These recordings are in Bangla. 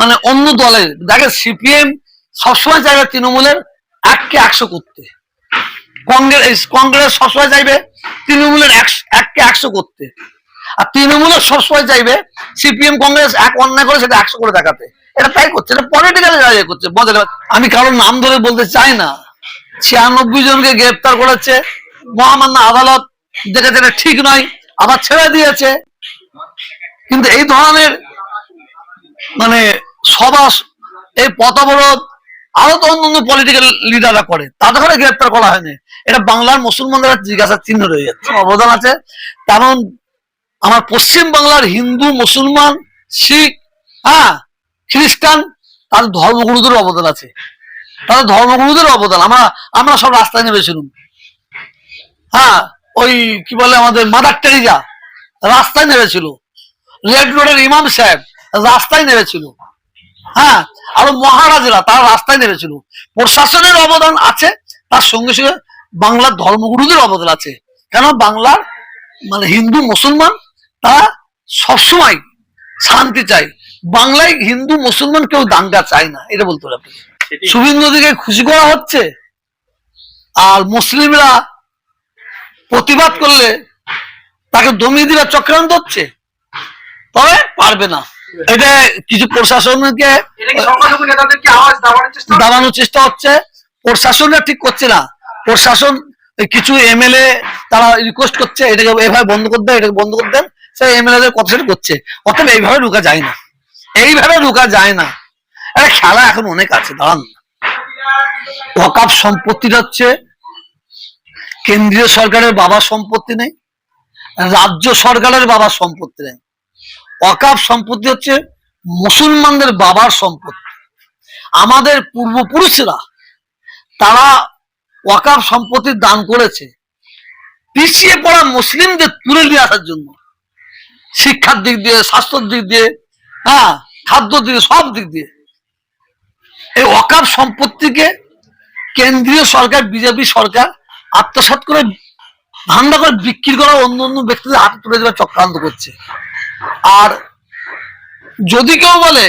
মানে অন্য দলের, দেখে সিপিএম সবসময় চাইবে তৃণমূলের এককে একশো করতে। কংগ্রেস কংগ্রেস সবসময় চাইবে তৃণমূলের এককে একশো করতে। আর তৃণমূলের সবসময় চাইবে সিপিএম কংগ্রেস এক অন্যায় করে সেটা একশো করে দেখাতে। এটা তাই করছে, এটা পলিটিক্যাল জায়গায় করছে। মজার আমি কারোর নাম ধরে বলতে চাই না। ছিয়ানব্বই জনকে গ্রেপ্তার করেছে। মহামান্য আদালত দেখেছে এটা ঠিক নয়, আবার ছেড়ে দিয়েছে। কিন্তু এই ধরনের মানে সভা এই পথাবরোধ আরও তো অন্য অন্য পলিটিক্যাল লিডাররা করে, তাদের গ্রেপ্তার করা হয়নি। এটা বাংলার মুসলমানদের জিজ্ঞাসার চিহ্ন রয়ে যাচ্ছে। অবদান আছে। কারণ আমার পশ্চিম বাংলার হিন্দু, মুসলমান, শিখ হ্যাঁ খ্রিস্টান, তাদের ধর্মগুরুদের অবদান আছে। তাদের ধর্মগুরুদের অবদান। আমরা আমরা সব রাস্তায় নেমেছিলাম হ্যাঁ ওই কি বলে আমাদের মাদার টেরিজা রাস্তায় নেমেছিল। রেড রোডের ইমাম সাহেব রাস্তায় নেমেছিল। হ্যাঁ আরও মহারাজরা তারা রাস্তায় নেমেছিল। প্রশাসনের অবদান আছে তার সঙ্গে সঙ্গে বাংলার ধর্মগুরুদের অবদান আছে। কেন? বাংলার মানে হিন্দু মুসলমান তারা সবসময় শান্তি চায়। বাংলায় হিন্দু মুসলমান কেউ দাঙ্গা চায় না এটা বলতে হবে শুভেন্দুদিকে খুশি করা হচ্ছে আর মুসলিমরা প্রতিবাদ করলে তাকে দমিয়ে দিবার চক্রান্ত হচ্ছে তবে পারবে না। এটা কিছু প্রশাসনকে দাবানোর চেষ্টা হচ্ছে? প্রশাসনরা ঠিক করছে না। প্রশাসন কিছু এমএলএ তারা রিকোয়েস্ট করছে এটাকে এভাবে বন্ধ করে দেন এটাকে বন্ধ করে দেন। সেই এমএলএ কথা সেটা করছে। অতএব এইভাবে ঢুকা যায় না। এইভাবে ঢুকা যায় না। একটা খেলা এখন অনেক আছে দাঁড়ান। ওয়াকাপ সম্পত্তিটা হচ্ছে কেন্দ্রীয় সরকারের বাবার সম্পত্তি নেই রাজ্য সরকারের বাবার সম্পত্তি নেই। ওয়াকাপ সম্পত্তি হচ্ছে মুসলমানদের বাবার সম্পত্তি। আমাদের পূর্বপুরুষরা তারা ওয়াকাফ সম্পত্তি দান করেছে। পিছিয়ে পড়া মুসলিমদের তুলে নিয়ে আসার জন্য। শিক্ষার দিক দিয়ে, স্বাস্থ্যের দিক দিয়ে হ্যাঁ খাদ্য দিক দিয়ে, সব দিক দিয়ে। এই ওয়াকাফ সম্পত্তিকে কেন্দ্রীয় সরকার, বিজেপি সরকার আত্মসাৎ করে, ধান্দা করে বিক্রি করা অন্য অন্য ব্যক্তিদের হাতে তুলে দেওয়ার চক্রান্ত করছে। আর যদি কেউ বলে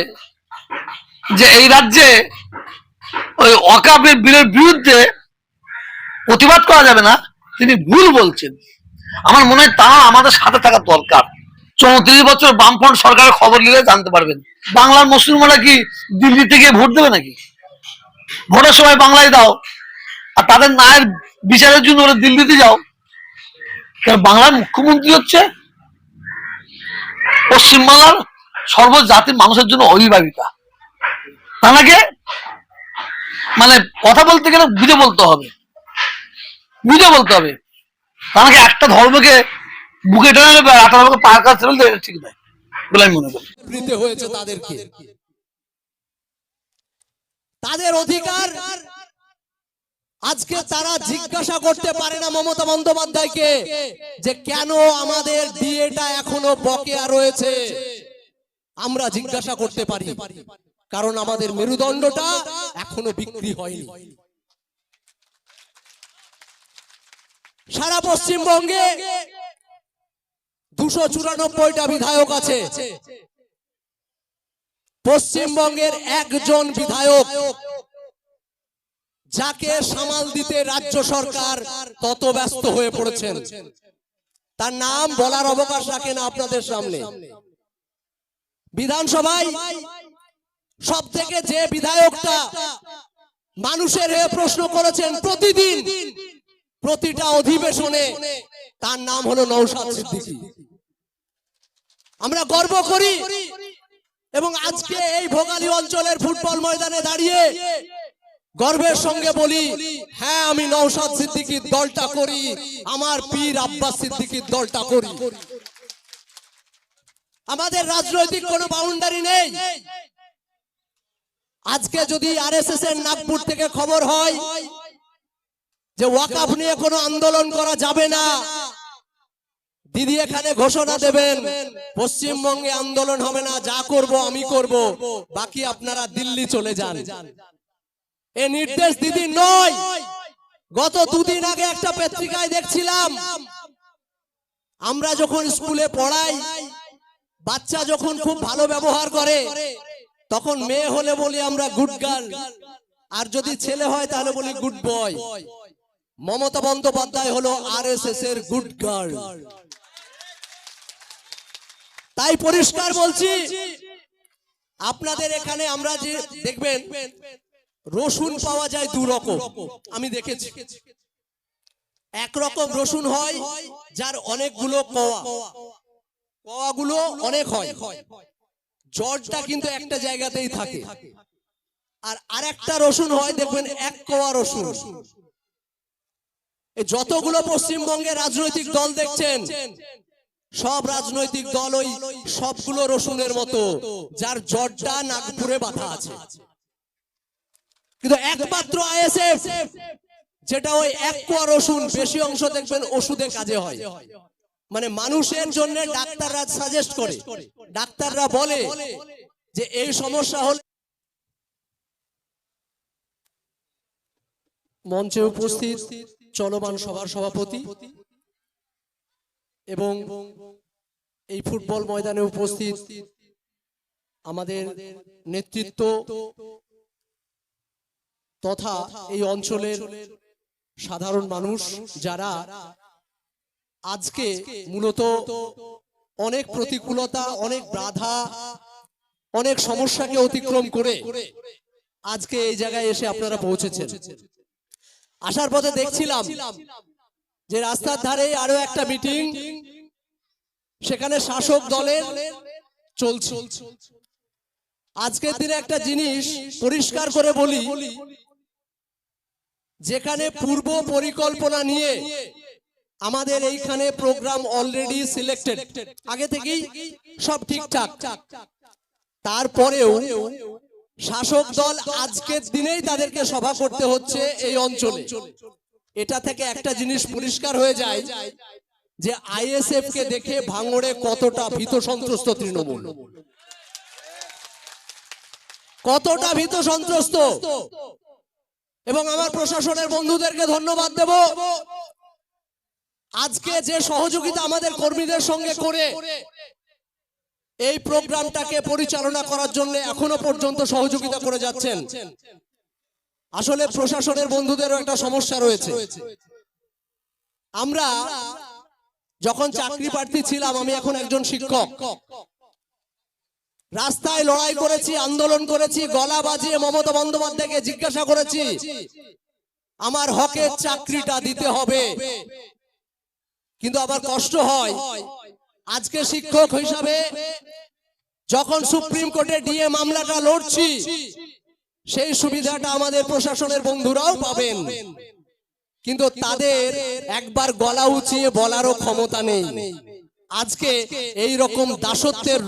যে এই রাজ্যে ওই অকাপের বিলের বিরুদ্ধে প্রতিবাদ করা যাবে না, তিনি ভুল বলছেন। আমার মনে হয় তারা আমাদের সাথে থাকা দরকার। চৌত্রিশ বছর বামফ্রন্ট সরকারের খবর নিলে জানতে পারবেন। বাংলার মুসলিমরা কি দিল্লি থেকে ভোট দেবে নাকি? ভোটের সময় বাংলায় দাও, আর তাদের নায়ের বিচারের জন্য ওরা দিল্লিতে যাও। কারণ বাংলার মুখ্যমন্ত্রী হচ্ছে পশ্চিমবাংলার সর্বজাতির মানুষের জন্য অভিভাবিকা। তাকে মানে কথা বলতে গেলে বুঝে বলতে হবে। বুঝে বলতে হবে। তাকে একটা ধর্মকে বুকে টেনে নেবে আর একটা ধর্মকে পায়ের কাছে ঠিক নয় বলে আমি মনে করি। তাদের অধিকার আজকে তারা জিজ্ঞাসা করতে পারে না মমতা বন্দ্যোপাধ্যায়কে যে কেন আমাদের বিয়েটা এখনও বকেয়া রয়েছে। আমরা জিজ্ঞাসা করতে পারি, কারণ আমাদের মেরুদণ্ডটা এখনও বিক্রি হয়নি। সারা পশ্চিমবঙ্গে দুশো চুরানব্বইটা বিধায়ক আছে। পশ্চিমবঙ্গের একজন বিধায়ক যাকে সামাল দিতে রাজ্য সরকার তত ব্যস্ত হয়ে পড়েছেন। তার নাম বলার অবকাশ রাখে না আপনাদের সামনে। বিধানসভায় সব থেকে যে বিধায়কটা মানুষের হয়ে প্রশ্ন করেছেন প্রতিদিন, প্রতিটা অধিবেশনে তার নাম হলো নৌসাদ সিদ্দিকী। আমরা গর্ব করি এবং আজকে এই ভোগালী অঞ্চলের ফুটবল ময়দানে দাঁড়িয়ে গর্বের সঙ্গে বলি হ্যাঁ আমি নৌসাদ সিদ্দিকির দলটা করি, আমার পীর আব্বাস সিদ্দিকির দলটা করি। আমাদের রাজনৈতিক কোনো বাউন্ডারি নেই। আজকে যদি আরএসএস এর নাগপুর থেকে খবর হয় যে ওয়াকাফ নিয়ে কোনো আন্দোলন করা যাবে না, দিদি এখানে ঘোষণা দেবেন, পশ্চিমবঙ্গে আন্দোলন হবে না, যা করব আমি করব, বাকি আপনারা দিল্লি চলে যান। এ নির্দেশ দিদি নয়। গত দুদিন আগে একটা পত্রিকায় দেখছিলাম। আমরা যখন স্কুলে পড়াই, বাচ্চা যখন খুব ভালো ব্যবহার করে, তখন মেয়ে হলে বলি আমরা গুড গার্ল আর যদি ছেলে হয় তাহলে বলি গুড বয় মমতা বন্দ্যোপাধ্যায় হলো আর এর গুড গার্ল তাই পরিষ্কার বলছি, আপনাদের এখানে আমরা যে দেখবেন রসুন পাওয়া যায় দু রকম। আমি দেখেছি। এক রকম রসুন হয়, যার অনেকগুলো কোয়া। কোয়াগুলো অনেক হয়। জটটা কিন্তু একটা জায়গাতেই থাকে। আর আরেকটা রসুন হয়, দেখবেন এক কোয়া রসুন। যতগুলো পশ্চিমবঙ্গের রাজনৈতিক দল দেখছেন, সব রাজনৈতিক দল ওই সবগুলো রসুনের মতো, যার জটটা নাগপুরে বাধা আছে। কিন্তু একমাত্র আইএসএফ, যেটা ওই এক কোয়া রসুন বেশি অংশ দেখবেন ওষুধে কাজে হয়। মানে মানুষের জন্য ডাক্তাররা সাজেস্ট করে। ডাক্তাররা বলে যে এই সমস্যা হলে মঞ্চে উপস্থিত চলমান সভার সভাপতি এবং এই ফুটবল ময়দানে উপস্থিত আমাদের নেতৃত্ব তথা এই অঞ্চলের সাধারণ মানুষ যারা আজকে মূলত অনেক প্রতিকূলতা, অনেক বাধা, অনেক সমস্যাকে অতিক্রম করে আজকে এই জায়গায় এসে আপনারা পৌঁছেছেন। আসার পথে দেখছিলাম যে রাস্তার ধারে আরও একটা মিটিং, সেখানে শাসক দলের চলছে। আজকের দিনে একটা জিনিস পরিষ্কার করে বলি যেখানে পূর্ব পরিকল্পনা নিয়ে আমাদের এইখানে প্রোগ্রাম অলরেডি সিলেক্টেড আগে থেকেই সব ঠিকঠাক। তারপরেও শাসক দল আজকের দিনেই তাদেরকে সভা করতে হচ্ছে এই অঞ্চলে। এটা থেকে একটা জিনিস পরিষ্কার হয়ে যায় যে আইএসএফ কে দেখে ভাঙড়ে কতটা ভীত সন্ত্রস্ত তৃণমূল। কতটা ভীত সন্ত্রস্ত? এবং আমার প্রশাসনের বন্ধুদেরকে ধন্যবাদ দেব। আজকে যে সহযোগিতা আমাদের কর্মীদের সঙ্গে করে এই প্রোগ্রামটাকে পরিচালনা করার জন্য এখনও পর্যন্ত সহযোগিতা করে যাচ্ছেন। আসলে প্রশাসনের বন্ধুদেরও একটা সমস্যা রয়েছে। আমরা যখন চাকরি প্রার্থী ছিলাম, আমি এখন একজন শিক্ষক। রাস্তায় লড়াই করেছি, আন্দোলন করেছি, গলা বাজিয়ে মমতা বন্দ্যোপাধ্যায়কে জিজ্ঞাসা করেছি, আমার হকের চাকরিটা দিতে হবে। কিন্তু আবার কষ্ট হয়। আজকে শিক্ষক হিসাবে যখন সুপ্রিম কোর্টে ডিএ মামলাটা লড়ছি, সেই সুবিধাটা আমাদের প্রশাসনের বন্ধুরাও পাবেন। কিন্তু তাদের একবার গলা উঁচিয়ে বলারও ক্ষমতা নেই। আজকে এই রকম দাসত্বের